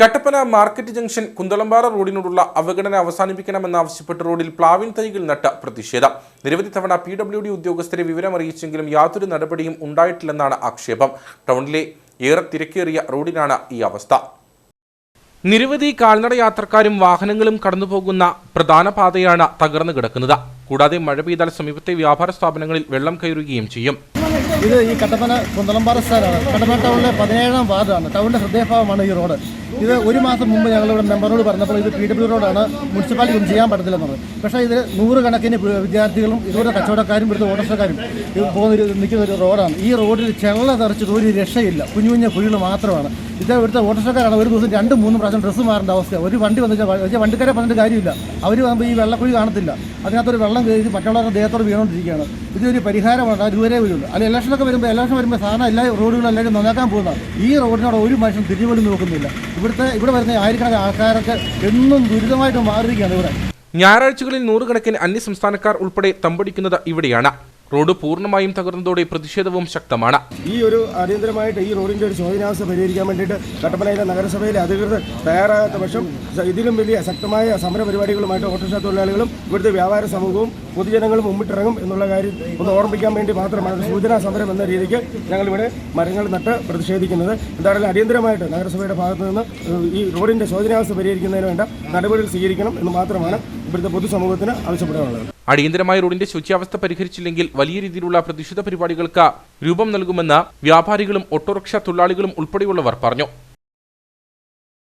Kattappana market junction Kunthalampara റോഡിനോടുള്ള അവഗണന അവസാനിപ്പിക്കണമെന്നാവശ്യപ്പെട്ട് റോഡിൽ പ്ലാവിൻ തൈകൾ നട്ട പ്രതിഷേധം. നിരവധി തവണ പി ഡബ്ല്യു ഡി ഉദ്യോഗസ്ഥരെ വിവരമറിയിച്ചെങ്കിലും യാതൊരു നടപടിയും ഉണ്ടായിട്ടില്ലെന്നാണ് ആക്ഷേപം. ടൗണിലെ ഏറെ തിരക്കേറിയ റോഡിനാണ് ഈ അവസ്ഥ. നിരവധി കാൽനട യാത്രക്കാരും വാഹനങ്ങളും കടന്നുപോകുന്ന പ്രധാന പാതയാണ് തകർന്നു കിടക്കുന്നത്. കൂടാതെ മഴ പെയ്താൽ സമീപത്തെ വ്യാപാര സ്ഥാപനങ്ങളിൽ വെള്ളം കയറുകയും ചെയ്യും. ഇത് ഈ കട്ടപ്പന കുന്തളംപാറ സ്ഥലമാണ്. കട്ടപ്പന ടൗണിലെ പതിനേഴാം വാർഡാണ്. ടൗണിന്റെ ഹൃദയഭാവമാണ് ഈ റോഡ്. ഇത് ഒരു മാസം മുമ്പ് ഞങ്ങളിവിടെ മെമ്പറോട് പറഞ്ഞപ്പോൾ ഇത് പി ഡബ്ല്യു റോഡാണ് മുനിസിപ്പാലിറ്റി ഒന്നും ചെയ്യാൻ പറ്റത്തില്ലെന്നത് പക്ഷേ ഇത് നൂറുകണക്കിന് വിദ്യാർത്ഥികളും ഇതുപോലെ കച്ചവടക്കാരും ഇവിടുത്തെ ഓട്ടോറിക്ഷക്കാരും ഇത് പോകുന്നൊരു നിൽക്കുന്ന ഒരു റോഡാണ്. ഈ റോഡിൽ ചെള്ള തെറിച്ചിട്ട് ഒരു രക്ഷയില്ല. കുഞ്ഞു കുഞ്ഞു കുഴികൾ മാത്രമാണ്. ഇത് ഇവിടുത്തെ ഓട്ടോറിക്ഷക്കാരാണ് ഒരു ദിവസം രണ്ട് മൂന്ന് പ്രാവശ്യം ഡ്രസ്സ് മാറേണ്ട അവസ്ഥ. ഒരു വണ്ടി വന്നു വെച്ചാൽ വണ്ടിക്കാരെ പറഞ്ഞിട്ട് കാര്യമില്ല. അവർ വന്നപ്പോൾ ഈ വെള്ളക്കുഴി കാണത്തില്ല. അതിനകത്തൊരു വെള്ളം കയറി മറ്റുള്ളവരുടെ ദേഹത്തോട് വീണുകൊണ്ടിരിക്കുകയാണ്. ഇതൊരു പരിഹാരമാണ് അത് ഇതുവരെ വരുള്ളൂ. അല്ല ഇലക്ഷനൊക്കെ വരുമ്പോൾ ഇലക്ഷൻ വരുമ്പോൾ സാധാരണ എല്ലാ റോഡുകളും എല്ലാവരും നന്നാക്കാൻ പോകുന്നതാണ് ഈ റോഡിനോട് ഒരു മനുഷ്യൻ തിരിവലും നോക്കുന്നില്ല. ഇവിടുത്തെ ഇവിടെ വരുന്ന ആയിരക്കണക്കിന് ആൾക്കാരൊക്കെ എന്നും ദുരിതമായിട്ട് മാറിയിരിക്കുകയാണ് ഇവിടെ. ഞായറാഴ്ചകളിൽ നൂറുകണക്കിന് അന്യസംസ്ഥാനക്കാർ ഉൾപ്പെടെ തമ്പടിക്കുന്നത് ഇവിടെയാണ്. റോഡ് പൂർണമായും തകർന്നതോടെ പ്രതിഷേധവും ശക്തമാണ്. ഈ ഒരു അടിയന്തരമായിട്ട് ഈ റോഡിന്റെ ഒരു ശോധനാവസ്ഥ പരിഹരിക്കാൻ വേണ്ടിയിട്ട് കട്ടപ്പനയിലെ നഗരസഭയിലെ അധികൃതർ തയ്യാറാകാത്ത പക്ഷം ഇതിലും വലിയ ശക്തമായ സമര പരിപാടികളുമായിട്ട് ഓട്ടോറിക്ഷ തൊഴിലാളികളും ഇവിടുത്തെ വ്യാപാര സമൂഹവും പൊതുജനങ്ങളും മുമ്പിട്ടിറങ്ങും എന്നുള്ള കാര്യം ഒന്ന് ഓർമ്മിക്കാൻ വേണ്ടി മാത്രമാണ് സൂചനാ സമരം എന്ന രീതിക്ക് ഞങ്ങളിവിടെ മരങ്ങൾ നട്ട് പ്രതിഷേധിക്കുന്നത്. എന്തായാലും അടിയന്തരമായിട്ട് നഗരസഭയുടെ ഭാഗത്തു നിന്ന് ഈ റോഡിന്റെ ശോധനാവസ്ഥ പരിഹരിക്കുന്നതിന് വേണ്ട നടപടികൾ സ്വീകരിക്കണം എന്ന് മാത്രമാണ് ഇവിടുത്തെ പൊതുസമൂഹത്തിന് ആവശ്യപ്പെടാനുള്ളത് അടിയന്തരമായ റോഡിന്റെ ശുചിയാവസ്ഥ പരിഹരിച്ചില്ലെങ്കിൽ വലിയ രീതിയിലുള്ള പ്രതിഷേധ പരിപാടികൾക്ക് രൂപം നൽകുമെന്ന് വ്യാപാരികളും ഓട്ടോറിക്ഷ തൊഴിലാളികളും ഉൾപ്പെടെയുള്ളവർ പറഞ്ഞു.